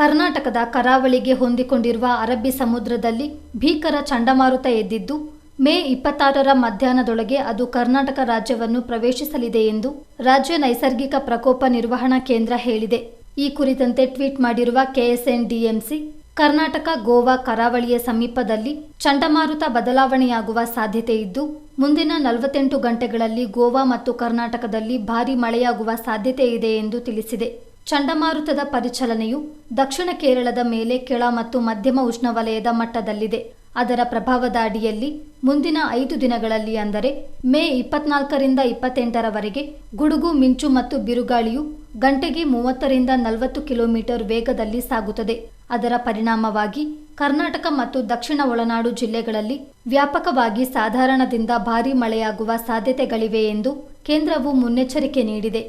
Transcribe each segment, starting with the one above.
ಕರ್ನಾಟಕದ ಕರಾವಳಿಗೆ ಹೊಂದಿಕೊಂಡಿರುವ ಅರಬ್ಬಿ ಸಮುದ್ರದಲ್ಲಿ ಭೀಕರ ಚಂಡಮಾರುತ ಎದ್ದಿದ್ದು, ಮೇ ಇಪ್ಪತ್ತಾರರ ಮಧ್ಯಾಹ್ನದೊಳಗೆ ಅದು ಕರ್ನಾಟಕ ರಾಜ್ಯವನ್ನು ಪ್ರವೇಶಿಸಲಿದೆ ಎಂದು ರಾಜ್ಯ ನೈಸರ್ಗಿಕ ಪ್ರಕೋಪ ನಿರ್ವಹಣಾ ಕೇಂದ್ರ ಹೇಳಿದೆ. ಈ ಕುರಿತಂತೆ ಟ್ವೀಟ್ ಮಾಡಿರುವ ಕೆಎಸ್ಎನ್ಡಿಎಂಸಿ ಕರ್ನಾಟಕ ಗೋವಾ ಕರಾವಳಿಯ ಸಮೀಪದಲ್ಲಿ ಚಂಡಮಾರುತ ಬದಲಾವಣೆಯಾಗುವ ಸಾಧ್ಯತೆ ಇದ್ದು, ಮುಂದಿನ ನಲವತ್ತೆಂಟು ಗಂಟೆಗಳಲ್ಲಿ ಗೋವಾ ಮತ್ತು ಕರ್ನಾಟಕದಲ್ಲಿ ಭಾರೀ ಮಳೆಯಾಗುವ ಸಾಧ್ಯತೆ ಇದೆ ಎಂದು ತಿಳಿಸಿದೆ. ಚಂಡಮಾರುತದ ಪರಿಚಲನೆಯು ದಕ್ಷಿಣ ಕೇರಳದ ಮೇಲೆ ಕೆಳ ಮತ್ತು ಮಧ್ಯಮ ಉಷ್ಣವಲಯದ ಮಟ್ಟದಲ್ಲಿದೆ. ಅದರ ಪ್ರಭಾವದ ಅಡಿಯಲ್ಲಿ ಮುಂದಿನ ಐದು ದಿನಗಳಲ್ಲಿ ಅಂದರೆ ಮೇ ಇಪ್ಪತ್ನಾಲ್ಕರಿಂದ ಇಪ್ಪತ್ತೆಂಟರವರೆಗೆ ಗುಡುಗು, ಮಿಂಚು ಮತ್ತು ಬಿರುಗಾಳಿಯು ಗಂಟೆಗೆ ಮೂವತ್ತರಿಂದ ನಲವತ್ತು ಕಿಲೋಮೀಟರ್ ವೇಗದಲ್ಲಿ ಸಾಗುತ್ತದೆ. ಅದರ ಪರಿಣಾಮವಾಗಿ ಕರ್ನಾಟಕ ಮತ್ತು ದಕ್ಷಿಣ ಒಳನಾಡು ಜಿಲ್ಲೆಗಳಲ್ಲಿ ವ್ಯಾಪಕವಾಗಿ ಸಾಧಾರಣದಿಂದ ಭಾರೀ ಮಳೆಯಾಗುವ ಸಾಧ್ಯತೆಗಳಿವೆ ಎಂದು ಕೇಂದ್ರವು ಮುನ್ನೆಚ್ಚರಿಕೆ ನೀಡಿದೆ.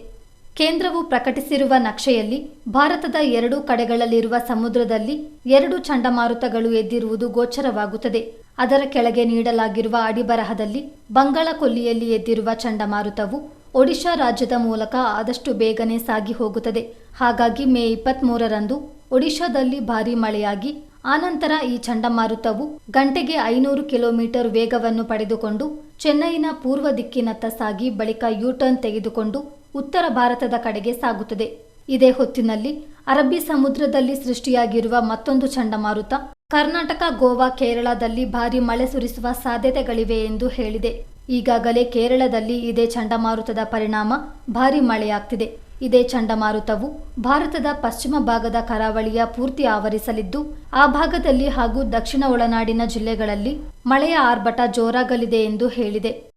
ಕೇಂದ್ರವು ಪ್ರಕಟಿಸಿರುವ ನಕ್ಷೆಯಲ್ಲಿ ಭಾರತದ ಎರಡೂ ಕಡೆಗಳಲ್ಲಿರುವ ಸಮುದ್ರದಲ್ಲಿ ಎರಡು ಚಂಡಮಾರುತಗಳು ಎದ್ದಿರುವುದು ಗೋಚರವಾಗುತ್ತದೆ. ಅದರ ಕೆಳಗೆ ನೀಡಲಾಗಿರುವ ಅಡಿಬರಹದಲ್ಲಿ ಬಂಗಾಳ ಕೊಲ್ಲಿಯಲ್ಲಿ ಎದ್ದಿರುವ ಚಂಡಮಾರುತವು ಒಡಿಶಾ ರಾಜ್ಯದ ಮೂಲಕ ಆದಷ್ಟು ಬೇಗನೆ ಸಾಗಿ ಹೋಗುತ್ತದೆ. ಹಾಗಾಗಿ ಮೇ ಇಪ್ಪತ್ತ್ಮೂರರಂದು ಒಡಿಶಾದಲ್ಲಿ ಭಾರೀ ಮಳೆಯಾಗಿ, ಆನಂತರ ಈ ಚಂಡಮಾರುತವು ಗಂಟೆಗೆ ಐನೂರು ಕಿಲೋಮೀಟರ್ ವೇಗವನ್ನು ಪಡೆದುಕೊಂಡು, ಚೆನ್ನೈನ ಪೂರ್ವ ದಿಕ್ಕಿನತ್ತ ಸಾಗಿ ಬಳಿಕ ಯೂಟರ್ನ್ ತೆಗೆದುಕೊಂಡು ಉತ್ತರ ಭಾರತದ ಕಡೆಗೆ ಸಾಗುತ್ತದೆ. ಇದೇ ಹೊತ್ತಿನಲ್ಲಿ ಅರಬ್ಬಿ ಸಮುದ್ರದಲ್ಲಿ ಸೃಷ್ಟಿಯಾಗಿರುವ ಮತ್ತೊಂದು ಚಂಡಮಾರುತ, ಕರ್ನಾಟಕ, ಗೋವಾ, ಕೇರಳದಲ್ಲಿ ಭಾರೀ ಮಳೆ ಸುರಿಸುವ ಸಾಧ್ಯತೆಗಳಿವೆ ಎಂದು ಹೇಳಿದೆ. ಈಗಾಗಲೇ ಕೇರಳದಲ್ಲಿ ಇದೇ ಚಂಡಮಾರುತದ ಪರಿಣಾಮ ಭಾರೀ ಮಳೆಯಾಗ್ತಿದೆ. ಇದೇ ಚಂಡಮಾರುತವು ಭಾರತದ ಪಶ್ಚಿಮ ಭಾಗದ ಕರಾವಳಿಯ ಪೂರ್ತಿ ಆವರಿಸಲಿದ್ದು, ಆ ಭಾಗದಲ್ಲಿ ಹಾಗೂ ದಕ್ಷಿಣ ಒಳನಾಡಿನ ಜಿಲ್ಲೆಗಳಲ್ಲಿ ಮಳೆಯ ಆರ್ಭಟ ಜೋರಾಗಲಿದೆ ಎಂದು ಹೇಳಿದೆ.